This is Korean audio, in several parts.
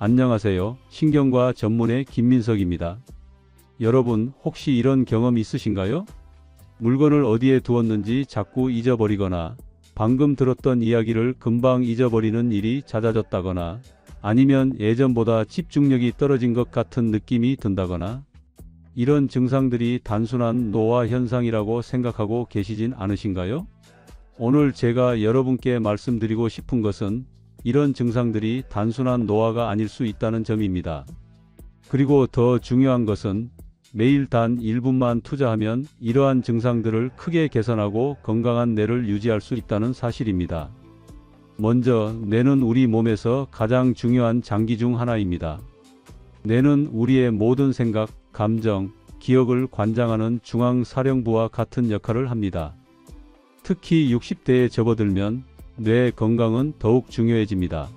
안녕하세요. 신경과 전문의 김민석입니다. 여러분, 혹시 이런 경험 있으신가요? 물건을 어디에 두었는지 자꾸 잊어버리거나 방금 들었던 이야기를 금방 잊어버리는 일이 잦아졌다거나 아니면 예전보다 집중력이 떨어진 것 같은 느낌이 든다거나 이런 증상들이 단순한 노화 현상이라고 생각하고 계시진 않으신가요? 오늘 제가 여러분께 말씀드리고 싶은 것은 이런 증상들이 단순한 노화가 아닐 수 있다는 점입니다. 그리고 더 중요한 것은 매일 단 1분만 투자하면 이러한 증상들을 크게 개선하고 건강한 뇌를 유지할 수 있다는 사실입니다. 먼저 뇌는 우리 몸에서 가장 중요한 장기 중 하나입니다. 뇌는 우리의 모든 생각, 감정, 기억을 관장하는 중앙사령부와 같은 역할을 합니다. 특히 60대에 접어들면 뇌 건강은 더욱 중요해집니다.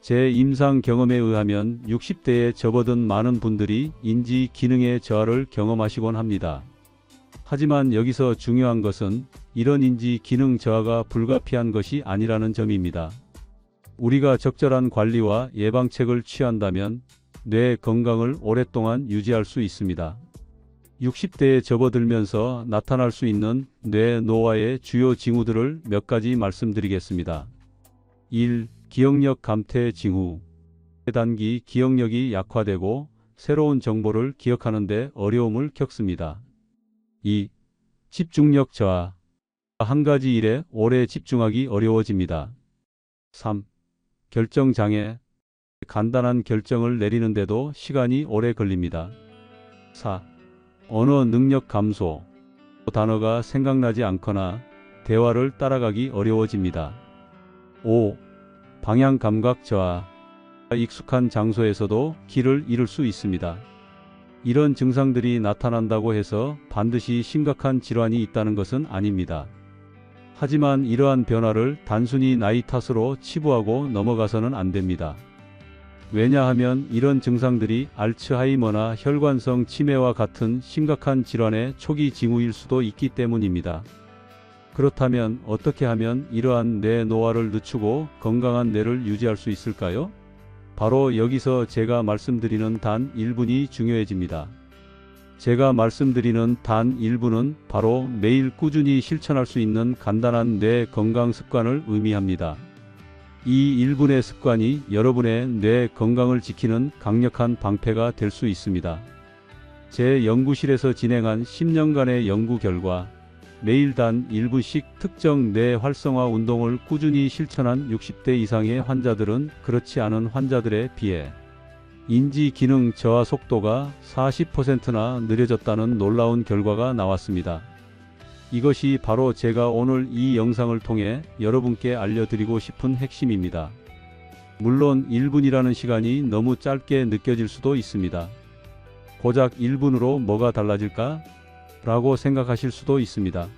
제 임상 경험에 의하면 60대에 접어든 많은 분들이 인지 기능의 저하를 경험하시곤 합니다. 하지만 여기서 중요한 것은 이런 인지 기능 저하가 불가피한 것이 아니라는 점입니다. 우리가 적절한 관리와 예방책을 취한다면 뇌 건강을 오랫동안 유지할 수 있습니다. 60대에 접어들면서 나타날 수 있는 뇌 노화의 주요 징후들을 몇 가지 말씀드리겠습니다. 1. 기억력 감퇴 징후. 단기 기억력이 약화되고 새로운 정보를 기억하는데 어려움을 겪습니다. 2. 집중력 저하. 한 가지 일에 오래 집중하기 어려워집니다. 3. 결정 장애. 간단한 결정을 내리는데도 시간이 오래 걸립니다. 4. 언어 능력 감소. 단어가 생각나지 않거나 대화를 따라가기 어려워집니다. 5. 방향 감각 저하. 익숙한 장소에서도 길을 잃을 수 있습니다. 이런 증상들이 나타난다고 해서 반드시 심각한 질환이 있다는 것은 아닙니다. 하지만 이러한 변화를 단순히 나이 탓으로 치부하고 넘어가서는 안 됩니다. 왜냐하면 이런 증상들이 알츠하이머나 혈관성 치매와 같은 심각한 질환의 초기 징후일 수도 있기 때문입니다. 그렇다면 어떻게 하면 이러한 뇌 노화를 늦추고 건강한 뇌를 유지할 수 있을까요? 바로 여기서 제가 말씀드리는 단 1분이 중요해집니다. 제가 말씀드리는 단 1분은 바로 매일 꾸준히 실천할 수 있는 간단한 뇌 건강 습관을 의미합니다. 이 1분의 습관이 여러분의 뇌 건강을 지키는 강력한 방패가 될 수 있습니다. 제 연구실에서 진행한 10년간의 연구 결과 매일 단 1분씩 특정 뇌 활성화 운동을 꾸준히 실천한 60대 이상의 환자들은 그렇지 않은 환자들에 비해 인지 기능 저하 속도가 40%나 느려졌다는 놀라운 결과가 나왔습니다. 이것이 바로 제가 오늘 이 영상을 통해 여러분께 알려드리고 싶은 핵심입니다. 물론 1분이라는 시간이 너무 짧게 느껴질 수도 있습니다. 고작 1분으로 뭐가 달라질까? 라고 생각하실 수도 있습니다.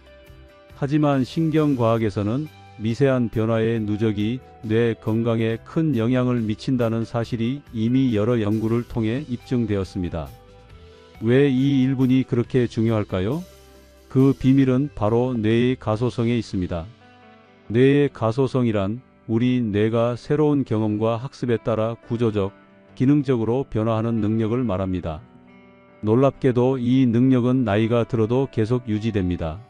하지만 신경과학에서는 미세한 변화의 누적이 뇌 건강에 큰 영향을 미친다는 사실이 이미 여러 연구를 통해 입증되었습니다. 왜 이 1분이 그렇게 중요할까요? 그 비밀은 바로 뇌의 가소성에 있습니다. 뇌의 가소성이란 우리 뇌가 새로운 경험과 학습에 따라 구조적, 기능적으로 변화하는 능력을 말합니다. 놀랍게도 이 능력은 나이가 들어도 계속 유지됩니다.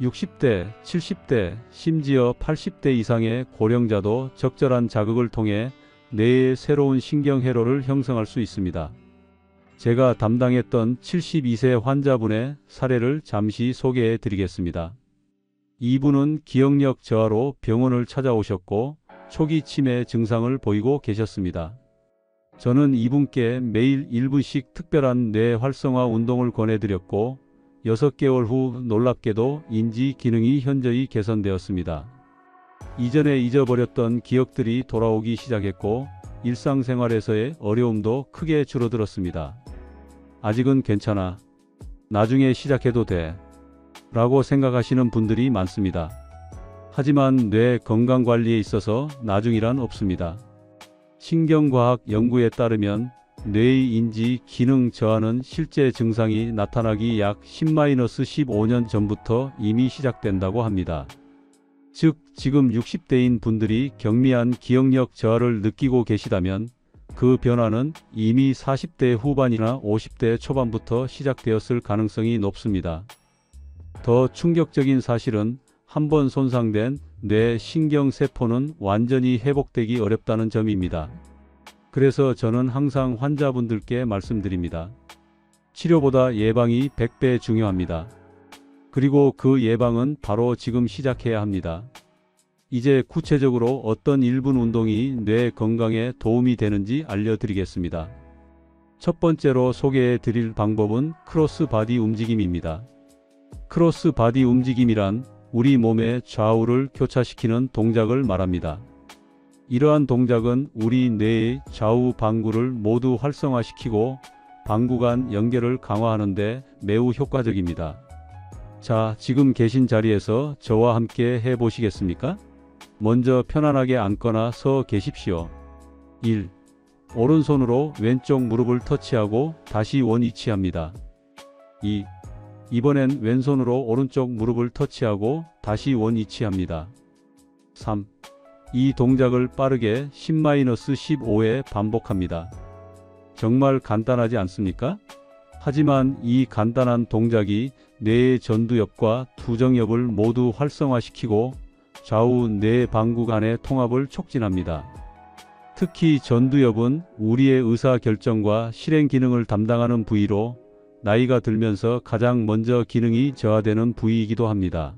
60대, 70대, 심지어 80대 이상의 고령자도 적절한 자극을 통해 뇌의 새로운 신경회로를 형성할 수 있습니다. 제가 담당했던 72세 환자분의 사례를 잠시 소개해 드리겠습니다. 이분은 기억력 저하로 병원을 찾아오셨고 초기 치매 증상을 보이고 계셨습니다. 저는 이분께 매일 1분씩 특별한 뇌 활성화 운동을 권해드렸고 6개월 후 놀랍게도 인지 기능이 현저히 개선되었습니다. 이전에 잊어버렸던 기억들이 돌아오기 시작했고 일상생활에서의 어려움도 크게 줄어들었습니다. 아직은 괜찮아. 나중에 시작해도 돼. 라고 생각하시는 분들이 많습니다. 하지만 뇌 건강 관리에 있어서 나중이란 없습니다. 신경과학 연구에 따르면 뇌의 인지 기능 저하는 실제 증상이 나타나기 약 10-15년 전부터 이미 시작된다고 합니다. 즉, 지금 60대인 분들이 경미한 기억력 저하를 느끼고 계시다면 그 변화는 이미 40대 후반이나 50대 초반부터 시작되었을 가능성이 높습니다. 더 충격적인 사실은 한번 손상된 뇌 신경세포는 완전히 회복되기 어렵다는 점입니다. 그래서 저는 항상 환자분들께 말씀드립니다. 치료보다 예방이 100배 중요합니다. 그리고 그 예방은 바로 지금 시작해야 합니다. 이제 구체적으로 어떤 1분 운동이 뇌 건강에 도움이 되는지 알려드리겠습니다. 첫 번째로 소개해 드릴 방법은 크로스 바디 움직임입니다. 크로스 바디 움직임이란 우리 몸의 좌우를 교차시키는 동작을 말합니다. 이러한 동작은 우리 뇌의 좌우 방구를 모두 활성화시키고 방구 간 연결을 강화하는 데 매우 효과적입니다. 자, 지금 계신 자리에서 저와 함께 해 보시겠습니까? 먼저 편안하게 앉거나 서 계십시오. 1. 오른손으로 왼쪽 무릎을 터치하고 다시 원위치합니다. 2. 이번엔 왼손으로 오른쪽 무릎을 터치하고 다시 원위치합니다. 3. 이 동작을 빠르게 10-15회 반복합니다. 정말 간단하지 않습니까? 하지만 이 간단한 동작이 뇌의 전두엽과 투정엽을 모두 활성화시키고 좌우 뇌 방구 간의 통합을 촉진합니다. 특히 전두엽은 우리의 의사 결정과 실행 기능을 담당하는 부위로 나이가 들면서 가장 먼저 기능이 저하되는 부위이기도 합니다.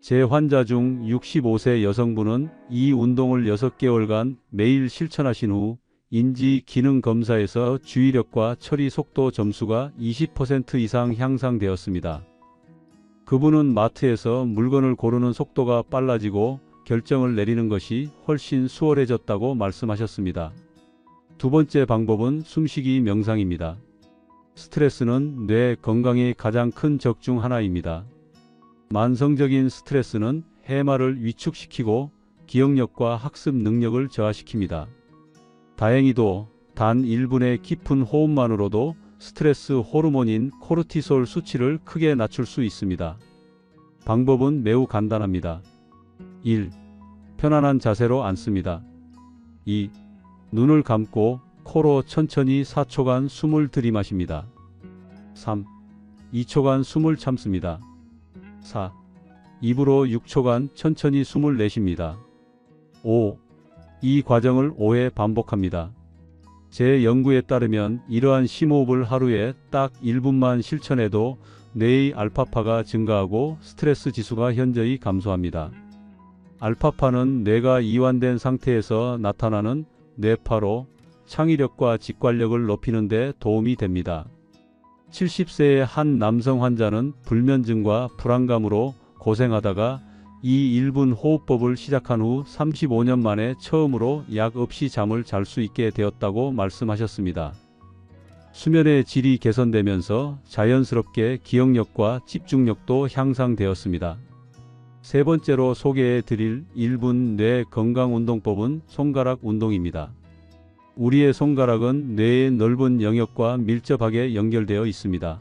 제 환자 중 65세 여성분은 이 운동을 6개월간 매일 실천하신 후 인지 기능 검사에서 주의력과 처리 속도 점수가 20% 이상 향상되었습니다. 그분은 마트에서 물건을 고르는 속도가 빨라지고 결정을 내리는 것이 훨씬 수월해졌다고 말씀하셨습니다. 두 번째 방법은 숨쉬기 명상입니다. 스트레스는 뇌 건강의 가장 큰 적 중 하나입니다. 만성적인 스트레스는 해마를 위축시키고 기억력과 학습 능력을 저하시킵니다. 다행히도 단 1분의 깊은 호흡만으로도 스트레스 호르몬인 코르티솔 수치를 크게 낮출 수 있습니다. 방법은 매우 간단합니다. 1. 편안한 자세로 앉습니다. 2. 눈을 감고 코로 천천히 4초간 숨을 들이마십니다. 3. 2초간 숨을 참습니다. 4. 입으로 6초간 천천히 숨을 내쉽니다. 5. 이 과정을 5회 반복합니다. 제 연구에 따르면 이러한 심호흡을 하루에 딱 1분만 실천해도 뇌의 알파파가 증가하고 스트레스 지수가 현저히 감소합니다. 알파파는 뇌가 이완된 상태에서 나타나는 뇌파로 창의력과 직관력을 높이는 데 도움이 됩니다. 70세의 한 남성 환자는 불면증과 불안감으로 고생하다가 이 1분 호흡법을 시작한 후 35년 만에 처음으로 약 없이 잠을 잘 수 있게 되었다고 말씀하셨습니다. 수면의 질이 개선되면서 자연스럽게 기억력과 집중력도 향상되었습니다. 세 번째로 소개해 드릴 1분 뇌 건강 운동법은 손가락 운동입니다. 우리의 손가락은 뇌의 넓은 영역과 밀접하게 연결되어 있습니다.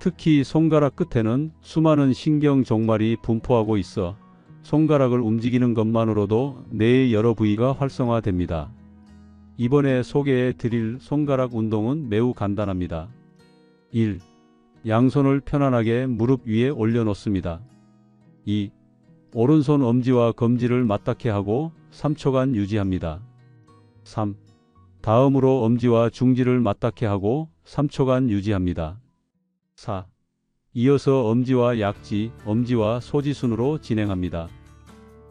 특히 손가락 끝에는 수많은 신경 종말이 분포하고 있어 손가락을 움직이는 것만으로도 뇌의 여러 부위가 활성화됩니다. 이번에 소개해 드릴 손가락 운동은 매우 간단합니다. 1. 양손을 편안하게 무릎 위에 올려놓습니다. 2. 오른손 엄지와 검지를 맞닿게 하고 3초간 유지합니다. 3. 다음으로 엄지와 중지를 맞닿게 하고 3초간 유지합니다. 4. 이어서 엄지와 약지, 엄지와 소지 순으로 진행합니다.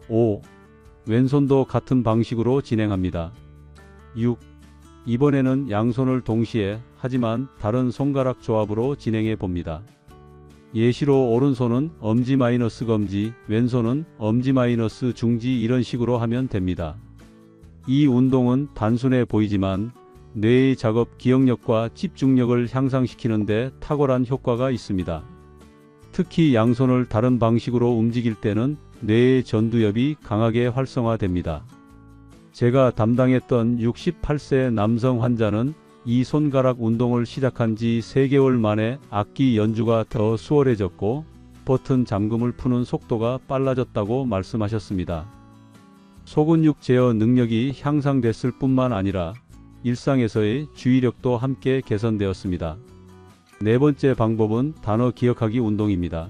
5. 왼손도 같은 방식으로 진행합니다. 6. 이번에는 양손을 동시에 하지만 다른 손가락 조합으로 진행해 봅니다. 예시로 오른손은 엄지 마이너스 검지, 왼손은 엄지 마이너스 중지 이런 식으로 하면 됩니다. 이 운동은 단순해 보이지만 뇌의 작업 기억력과 집중력을 향상시키는데 탁월한 효과가 있습니다. 특히 양손을 다른 방식으로 움직일 때는 뇌의 전두엽이 강하게 활성화됩니다. 제가 담당했던 68세 남성 환자는 이 손가락 운동을 시작한 지 3개월 만에 악기 연주가 더 수월해졌고 버튼 잠금을 푸는 속도가 빨라졌다고 말씀하셨습니다. 소근육 제어 능력이 향상됐을 뿐만 아니라 일상에서의 주의력도 함께 개선되었습니다. 네 번째 방법은 단어 기억하기 운동입니다.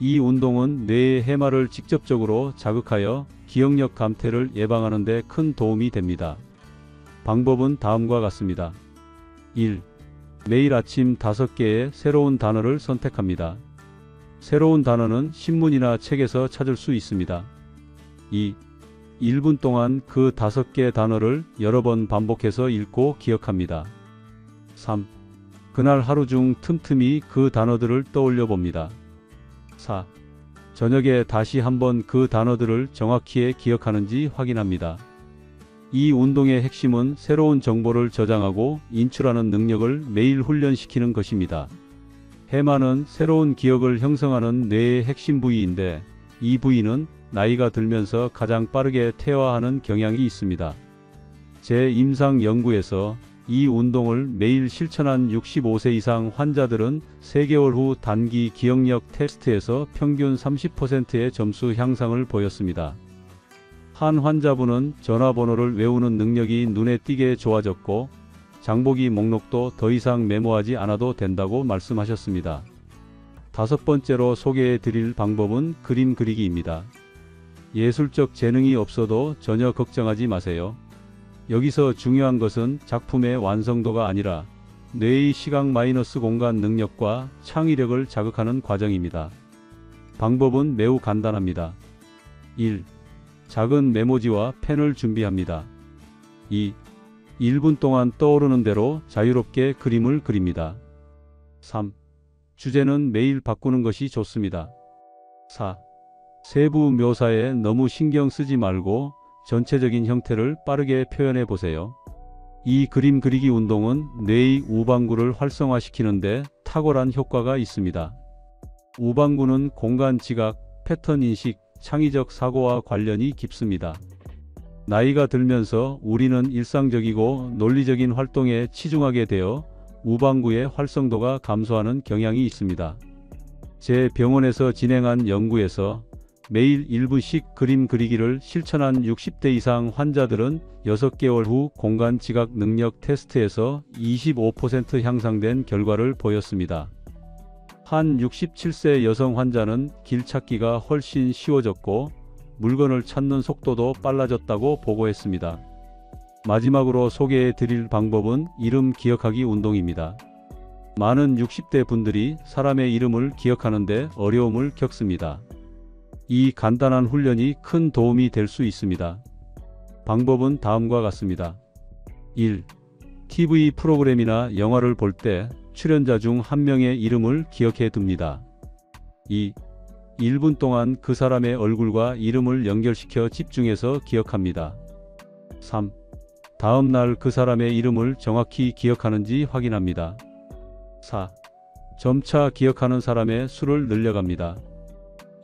이 운동은 뇌의 해마를 직접적으로 자극하여 기억력 감퇴를 예방하는 데 큰 도움이 됩니다. 방법은 다음과 같습니다. 1. 매일 아침 5개의 새로운 단어를 선택합니다. 새로운 단어는 신문이나 책에서 찾을 수 있습니다. 2. 1분 동안 그 5개 단어를 여러 번 반복해서 읽고 기억합니다. 3. 그날 하루 중 틈틈이 그 단어들을 떠올려 봅니다. 4. 저녁에 다시 한번 그 단어들을 정확히 기억하는지 확인합니다. 이 운동의 핵심은 새로운 정보를 저장하고 인출하는 능력을 매일 훈련시키는 것입니다. 해마는 새로운 기억을 형성하는 뇌의 핵심 부위인데 이 부위는 나이가 들면서 가장 빠르게 퇴화하는 경향이 있습니다. 제 임상 연구에서 이 운동을 매일 실천한 65세 이상 환자들은 3개월 후 단기 기억력 테스트에서 평균 30%의 점수 향상을 보였습니다. 한 환자분은 전화번호를 외우는 능력이 눈에 띄게 좋아졌고 장보기 목록도 더 이상 메모하지 않아도 된다고 말씀하셨습니다. 다섯 번째로 소개해 드릴 방법은 그림 그리기입니다. 예술적 재능이 없어도 전혀 걱정하지 마세요. 여기서 중요한 것은 작품의 완성도가 아니라 뇌의 시각 마이너스 공간 능력과 창의력을 자극하는 과정입니다. 방법은 매우 간단합니다. 1. 작은 메모지와 펜을 준비합니다. 2. 1분 동안 떠오르는 대로 자유롭게 그림을 그립니다. 3. 주제는 매일 바꾸는 것이 좋습니다. 4. 세부 묘사에 너무 신경 쓰지 말고 전체적인 형태를 빠르게 표현해 보세요. 이 그림 그리기 운동은 뇌의 우방구를 활성화시키는데 탁월한 효과가 있습니다. 우방구는 공간 지각, 패턴 인식, 창의적 사고와 관련이 깊습니다. 나이가 들면서 우리는 일상적이고 논리적인 활동에 치중하게 되어 우방구의 활성도가 감소하는 경향이 있습니다. 제 병원에서 진행한 연구에서 매일 1분씩 그림 그리기를 실천한 60대 이상 환자들은 6개월 후 공간 지각 능력 테스트에서 25% 향상된 결과를 보였습니다. 한 67세 여성 환자는 길 찾기가 훨씬 쉬워졌고 물건을 찾는 속도도 빨라졌다고 보고했습니다. 마지막으로 소개해 드릴 방법은 이름 기억하기 운동입니다. 많은 60대 분들이 사람의 이름을 기억하는데 어려움을 겪습니다. 이 간단한 훈련이 큰 도움이 될 수 있습니다. 방법은 다음과 같습니다. 1. TV 프로그램이나 영화를 볼 때 출연자 중 한 명의 이름을 기억해 둡니다. 2. 1분 동안 그 사람의 얼굴과 이름을 연결시켜 집중해서 기억합니다. 3. 다음 날 그 사람의 이름을 정확히 기억하는지 확인합니다. 4. 점차 기억하는 사람의 수를 늘려갑니다.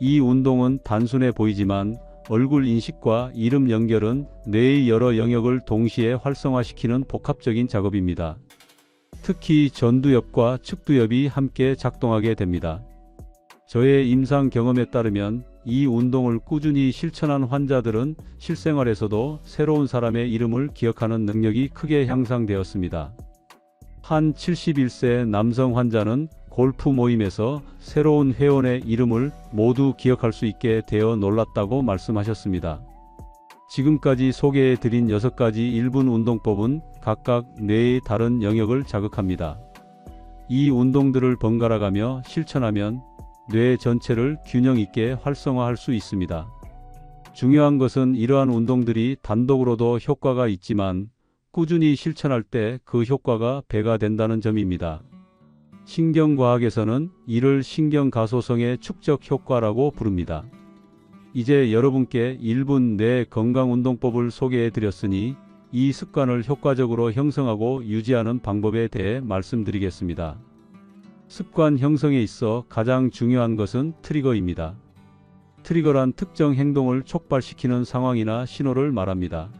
이 운동은 단순해 보이지만 얼굴 인식과 이름 연결은 뇌의 여러 영역을 동시에 활성화시키는 복합적인 작업입니다. 특히 전두엽과 측두엽이 함께 작동하게 됩니다. 저의 임상 경험에 따르면 이 운동을 꾸준히 실천한 환자들은 실생활에서도 새로운 사람의 이름을 기억하는 능력이 크게 향상되었습니다. 한 71세 남성 환자는 골프 모임에서 새로운 회원의 이름을 모두 기억할 수 있게 되어 놀랐다고 말씀하셨습니다. 지금까지 소개해 드린 6가지 1분 운동법은 각각 뇌의 다른 영역을 자극합니다. 이 운동들을 번갈아 가며 실천하면 뇌 전체를 균형 있게 활성화할 수 있습니다. 중요한 것은 이러한 운동들이 단독으로도 효과가 있지만 꾸준히 실천할 때 그 효과가 배가 된다는 점입니다. 신경과학에서는 이를 신경가소성의 축적 효과라고 부릅니다. 이제 여러분께 1분 내 건강운동법을 소개해 드렸으니 이 습관을 효과적으로 형성하고 유지하는 방법에 대해 말씀드리겠습니다. 습관 형성에 있어 가장 중요한 것은 트리거입니다. 트리거란 특정 행동을 촉발시키는 상황이나 신호를 말합니다.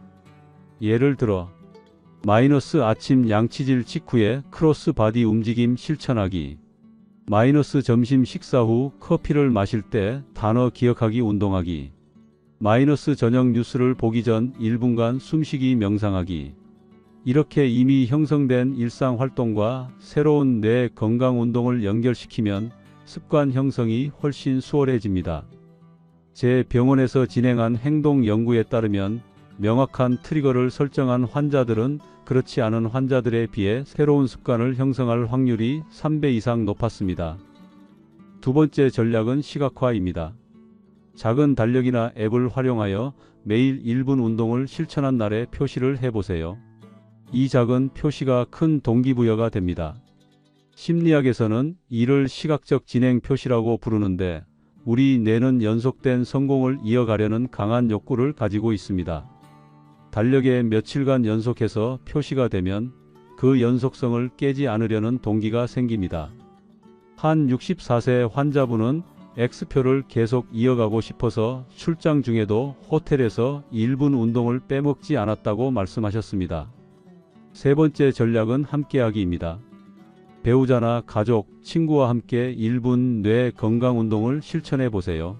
예를 들어 마이너스 아침 양치질 직후에 크로스 바디 움직임 실천하기. 마이너스 점심 식사 후 커피를 마실 때 단어 기억하기 운동하기. 마이너스 저녁 뉴스를 보기 전 1분간 숨쉬기 명상하기. 이렇게 이미 형성된 일상 활동과 새로운 뇌 건강 운동을 연결시키면 습관 형성이 훨씬 수월해집니다. 제 병원에서 진행한 행동 연구에 따르면 명확한 트리거를 설정한 환자들은 그렇지 않은 환자들에 비해 새로운 습관을 형성할 확률이 3배 이상 높았습니다. 두 번째 전략은 시각화입니다. 작은 달력이나 앱을 활용하여 매일 1분 운동을 실천한 날에 표시를 해보세요. 이 작은 표시가 큰 동기부여가 됩니다. 심리학에서는 이를 시각적 진행 표시라고 부르는데 우리 뇌는 연속된 성공을 이어가려는 강한 욕구를 가지고 있습니다. 달력에 며칠간 연속해서 표시가 되면 그 연속성을 깨지 않으려는 동기가 생깁니다. 한 64세 환자분은 X표를 계속 이어가고 싶어서 출장 중에도 호텔에서 1분 운동을 빼먹지 않았다고 말씀하셨습니다. 세 번째 전략은 함께하기입니다. 배우자나 가족, 친구와 함께 1분 뇌 건강 운동을 실천해 보세요.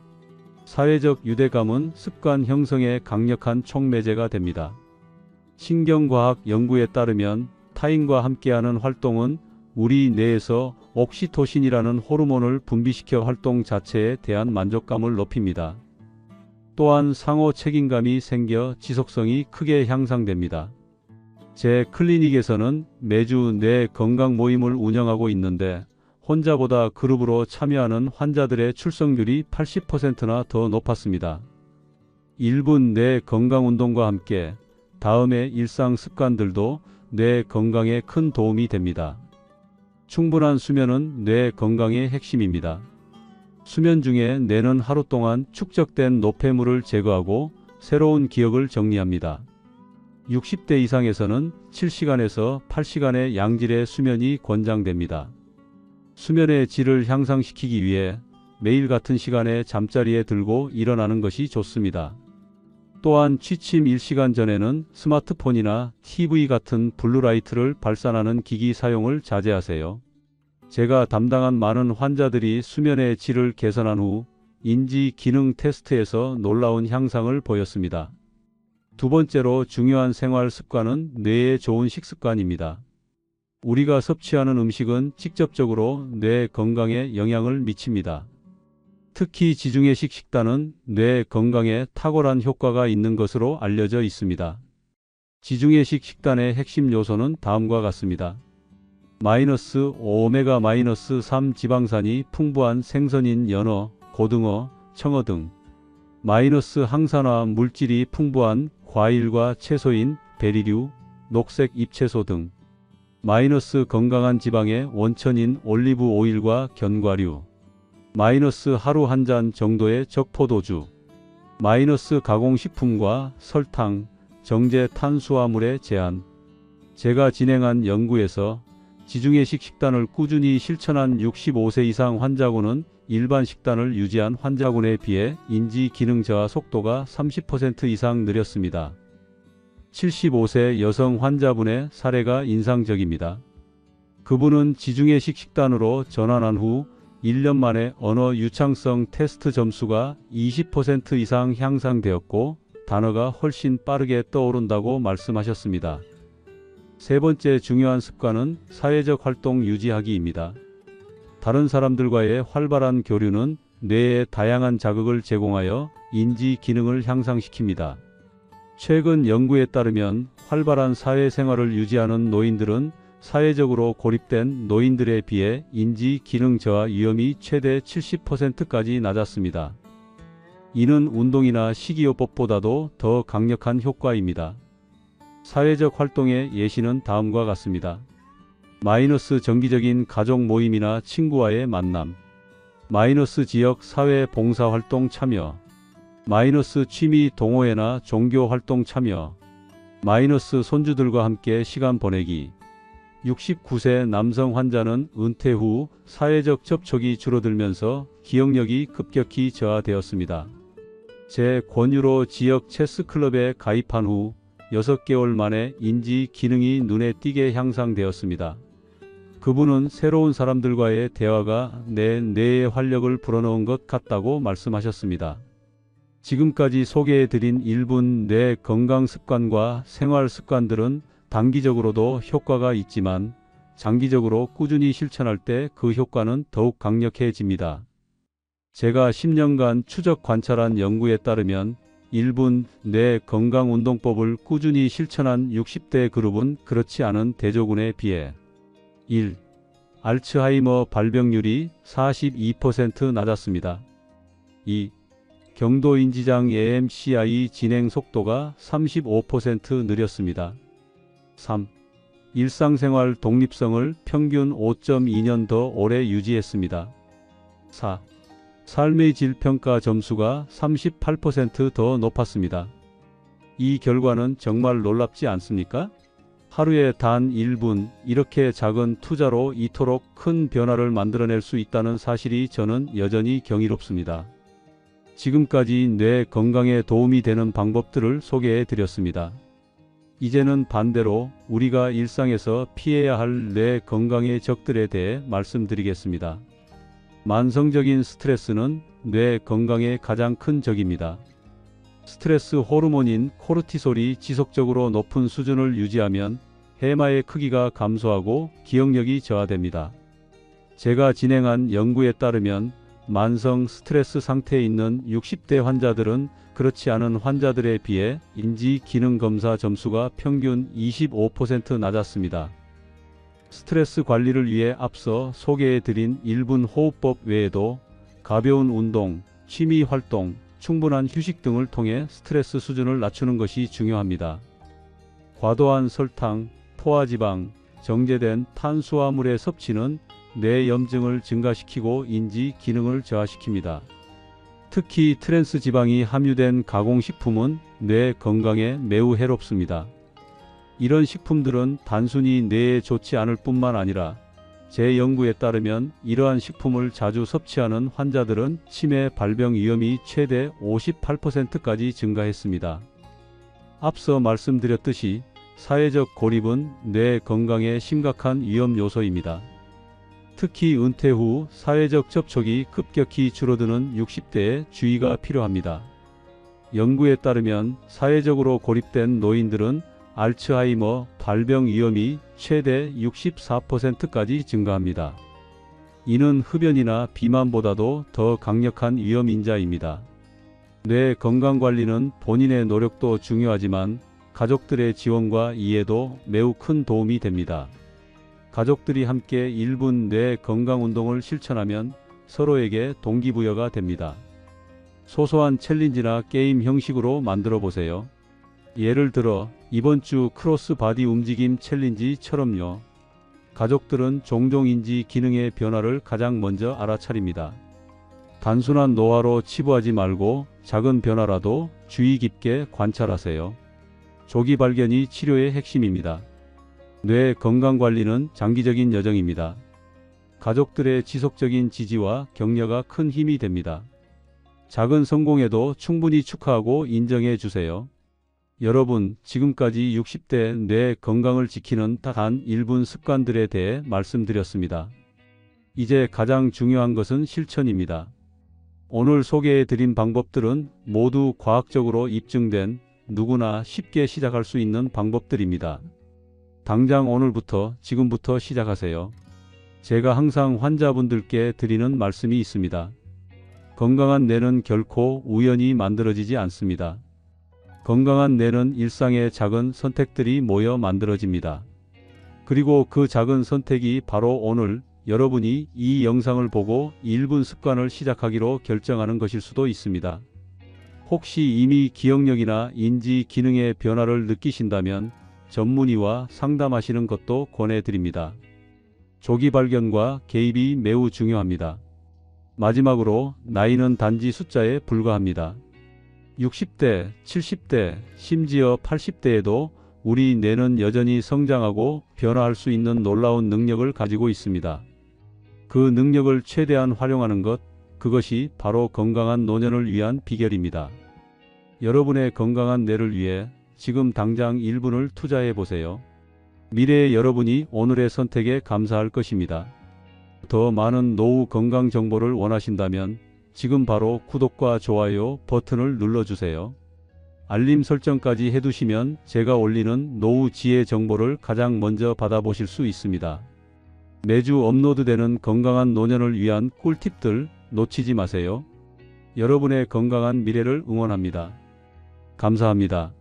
사회적 유대감은 습관 형성에 강력한 촉매제가 됩니다. 신경과학 연구에 따르면 타인과 함께하는 활동은 우리 뇌에서 옥시토신이라는 호르몬을 분비시켜 활동 자체에 대한 만족감을 높입니다. 또한 상호 책임감이 생겨 지속성이 크게 향상됩니다. 제 클리닉에서는 매주 뇌 건강 모임을 운영하고 있는데 혼자보다 그룹으로 참여하는 환자들의 출석률이 80%나 더 높았습니다. 1분 뇌 건강 운동과 함께 다음의 일상 습관들도 뇌 건강에 큰 도움이 됩니다. 충분한 수면은 뇌 건강의 핵심입니다. 수면 중에 뇌는 하루 동안 축적된 노폐물을 제거하고 새로운 기억을 정리합니다. 60대 이상에서는 7시간에서 8시간의 양질의 수면이 권장됩니다. 수면의 질을 향상시키기 위해 매일 같은 시간에 잠자리에 들고 일어나는 것이 좋습니다. 또한 취침 1시간 전에는 스마트폰이나 TV 같은 블루라이트를 발산하는 기기 사용을 자제하세요. 제가 담당한 많은 환자들이 수면의 질을 개선한 후 인지 기능 테스트에서 놀라운 향상을 보였습니다. 두 번째로 중요한 생활 습관은 뇌에 좋은 식습관입니다. 우리가 섭취하는 음식은 직접적으로 뇌 건강에 영향을 미칩니다. 특히 지중해식 식단은 뇌 건강에 탁월한 효과가 있는 것으로 알려져 있습니다. 지중해식 식단의 핵심 요소는 다음과 같습니다. 마이너스 오메가 마이너스 3 지방산이 풍부한 생선인 연어, 고등어, 청어 등 마이너스 항산화 물질이 풍부한 과일과 채소인 베리류, 녹색 잎채소 등 마이너스 건강한 지방의 원천인 올리브 오일과 견과류. 마이너스 하루 한 잔 정도의 적포도주. 마이너스 가공식품과 설탕, 정제 탄수화물의 제한. 제가 진행한 연구에서 지중해식 식단을 꾸준히 실천한 65세 이상 환자군은 일반 식단을 유지한 환자군에 비해 인지 기능 저하 속도가 30% 이상 느렸습니다. 75세 여성 환자분의 사례가 인상적입니다. 그분은 지중해식 식단으로 전환한 후 1년 만에 언어 유창성 테스트 점수가 20% 이상 향상되었고 단어가 훨씬 빠르게 떠오른다고 말씀하셨습니다. 세 번째 중요한 습관은 사회적 활동 유지하기입니다. 다른 사람들과의 활발한 교류는 뇌에 다양한 자극을 제공하여 인지 기능을 향상시킵니다. 최근 연구에 따르면 활발한 사회생활을 유지하는 노인들은 사회적으로 고립된 노인들에 비해 인지 기능 저하 위험이 최대 70%까지 낮았습니다. 이는 운동이나 식이요법보다도 더 강력한 효과입니다. 사회적 활동의 예시는 다음과 같습니다. 마이너스 정기적인 가족 모임이나 친구와의 만남, 마이너스 지역 사회 봉사 활동 참여, 마이너스 취미 동호회나 종교 활동 참여, 마이너스 손주들과 함께 시간 보내기. 69세 남성 환자는 은퇴 후 사회적 접촉이 줄어들면서 기억력이 급격히 저하되었습니다. 제 권유로 지역 체스 클럽에 가입한 후 6개월 만에 인지 기능이 눈에 띄게 향상되었습니다. 그분은 새로운 사람들과의 대화가 내 뇌의 활력을 불어넣은 것 같다고 말씀하셨습니다. 지금까지 소개해드린 1분 뇌 건강 습관과 생활 습관들은 단기적으로도 효과가 있지만 장기적으로 꾸준히 실천할 때 그 효과는 더욱 강력해집니다. 제가 10년간 추적 관찰한 연구에 따르면 1분 뇌 건강 운동법을 꾸준히 실천한 60대 그룹은 그렇지 않은 대조군에 비해 1. 알츠하이머 발병률이 42% 낮았습니다. 2. 경도인지장 AMCI 진행 속도가 35% 느렸습니다. 3. 일상생활 독립성을 평균 5.2년 더 오래 유지했습니다. 4. 삶의 질 평가 점수가 38%더 높았습니다. 이 결과는 정말 놀랍지 않습니까? 하루에 단 1분 이렇게 작은 투자로 이토록 큰 변화를 만들어낼 수 있다는 사실이 저는 여전히 경이롭습니다. 지금까지 뇌 건강에 도움이 되는 방법들을 소개해 드렸습니다. 이제는 반대로 우리가 일상에서 피해야 할 뇌 건강의 적들에 대해 말씀드리겠습니다. 만성적인 스트레스는 뇌 건강의 가장 큰 적입니다. 스트레스 호르몬인 코르티솔이 지속적으로 높은 수준을 유지하면 해마의 크기가 감소하고 기억력이 저하됩니다. 제가 진행한 연구에 따르면 만성 스트레스 상태에 있는 60대 환자들은 그렇지 않은 환자들에 비해 인지 기능 검사 점수가 평균 25% 낮았습니다. 스트레스 관리를 위해 앞서 소개해드린 1분 호흡법 외에도 가벼운 운동, 취미 활동, 충분한 휴식 등을 통해 스트레스 수준을 낮추는 것이 중요합니다. 과도한 설탕, 포화지방, 정제된 탄수화물의 섭취는 뇌 염증을 증가시키고 인지 기능을 저하시킵니다. 특히 트랜스 지방이 함유된 가공식품은 뇌 건강에 매우 해롭습니다. 이런 식품들은 단순히 뇌에 좋지 않을 뿐만 아니라 제 연구에 따르면 이러한 식품을 자주 섭취하는 환자들은 치매 발병 위험이 최대 58%까지 증가했습니다. 앞서 말씀드렸듯이 사회적 고립은 뇌 건강에 심각한 위험 요소입니다. 특히 은퇴 후 사회적 접촉이 급격히 줄어드는 60대에 주의가 필요합니다. 연구에 따르면 사회적으로 고립된 노인들은 알츠하이머 발병 위험이 최대 64%까지 증가합니다. 이는 흡연이나 비만보다도 더 강력한 위험 인자입니다. 뇌 건강 관리는 본인의 노력도 중요하지만 가족들의 지원과 이해도 매우 큰 도움이 됩니다. 가족들이 함께 1분 뇌 건강 운동을 실천하면 서로에게 동기부여가 됩니다. 소소한 챌린지나 게임 형식으로 만들어 보세요. 예를 들어 이번 주 크로스 바디 움직임 챌린지처럼요. 가족들은 종종 인지 기능의 변화를 가장 먼저 알아차립니다. 단순한 노화로 치부하지 말고 작은 변화라도 주의 깊게 관찰하세요. 조기 발견이 치료의 핵심입니다. 뇌 건강 관리는 장기적인 여정입니다. 가족들의 지속적인 지지와 격려가 큰 힘이 됩니다. 작은 성공에도 충분히 축하하고 인정해 주세요. 여러분, 지금까지 60대 뇌 건강을 지키는 단 1분 습관들에 대해 말씀드렸습니다. 이제 가장 중요한 것은 실천입니다. 오늘 소개해 드린 방법들은 모두 과학적으로 입증된 누구나 쉽게 시작할 수 있는 방법들입니다. 당장 오늘부터 지금부터 시작하세요. 제가 항상 환자분들께 드리는 말씀이 있습니다. 건강한 뇌는 결코 우연히 만들어지지 않습니다. 건강한 뇌는 일상의 작은 선택들이 모여 만들어집니다. 그리고 그 작은 선택이 바로 오늘 여러분이 이 영상을 보고 1분 습관을 시작하기로 결정하는 것일 수도 있습니다. 혹시 이미 기억력이나 인지 기능의 변화를 느끼신다면 전문의와 상담하시는 것도 권해드립니다. 조기 발견과 개입이 매우 중요합니다. 마지막으로 나이는 단지 숫자에 불과합니다. 60대, 70대, 심지어 80대에도 우리 뇌는 여전히 성장하고 변화할 수 있는 놀라운 능력을 가지고 있습니다. 그 능력을 최대한 활용하는 것, 그것이 바로 건강한 노년을 위한 비결입니다. 여러분의 건강한 뇌를 위해 지금 당장 1분을 투자해 보세요. 미래의 여러분이 오늘의 선택에 감사할 것입니다. 더 많은 노후 건강 정보를 원하신다면 지금 바로 구독과 좋아요 버튼을 눌러주세요. 알림 설정까지 해두시면 제가 올리는 노후 지혜 정보를 가장 먼저 받아보실 수 있습니다. 매주 업로드되는 건강한 노년을 위한 꿀팁들 놓치지 마세요. 여러분의 건강한 미래를 응원합니다. 감사합니다.